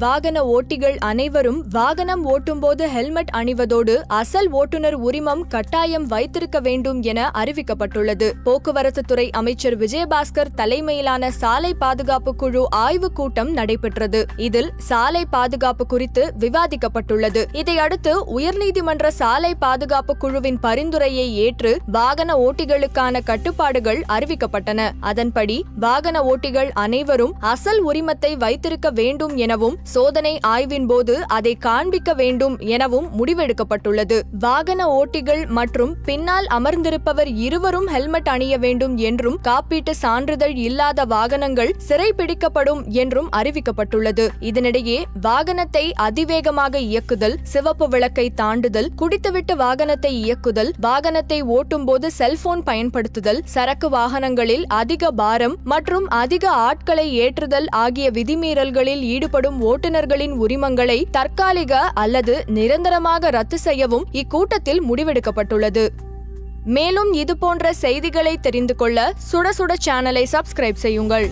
வாகன ஓட்டிகள் அனைவரும் வாகனம் ஓட்டும்போது ஹெல்மெட் அணிவதோடு அசல் ஓட்டுநர் உரிமம் கட்டாயம் வைத்திருக்க வேண்டும் என அறிவிக்கப்பட்டுள்ளது. போக்குவரத்து துறை அமைச்சர் விஜயபாஸ்கர் தலைமையிலான சாலை பாதுகாப்பு குழு ஆய்வுக் கூட்டம் நடைபெற்றது. இதில் சாலை பாதுகாப்பு குறித்து விவாதிக்கப்பட்டுள்ளது. இதையடுத்து உயர்நீதிமன்ற சாலை பாதுகாப்பு குழுவின் பரிந்துரையை ஏற்று வாகன ஓட்டிகளுக்கான கட்டுப்பாடுகள் அறிவிக்கப்பட்டன. அதன்படி வாகன ஓட்டிகள் அனைவரும் அசல் உரிமத்தை வைத்திருக்க வேண்டும் எனவும் சோதனை ஆய்வின் போது அதை காண்பிக்க வேண்டும் எனவும் முடிவெடுக்கப்பட்டுள்ளது. வாகன ஓட்டிகள் மற்றும் பின்னால் அமர்ந்திருப்பவர் இருவரும் ஹெல்மெட் அணிய வேண்டும் என்றும் காப்பீட்டு சான்றிதழ் இல்லாத வாகனங்கள் சிறைபிடிக்கப்படும் என்றும் அறிவிக்கப்பட்டுள்ளது. இதனிடையே வாகனத்தை அதிவேகமாக இயக்குதல் சிவப்பு விளக்கை தாண்டுதல் குடித்துவிட்டு வாகனத்தை இயக்குதல் வாகனத்தை ஓட்டும்போது செல்போன் பயன்படுத்துதல் சரக்கு வாகனங்களில் அதிக பாரம் மற்றும் அதிக ஆட்களை ஏற்றுதல் ஆகிய விதிமீறல்களில் ஈடுபடும் ஓட்டுநர்களின் உரிமங்களை தற்காலிக அல்லது நிரந்தரமாக ரத்து செய்யவும் இக்கூட்டத்தில் முடிவெடுக்கப்பட்டுள்ளது. மேலும் இதுபோன்ற செய்திகளை தெரிந்து கொள்ள சுட சுட சேனலை சப்ஸ்கிரைப் செய்யுங்கள்.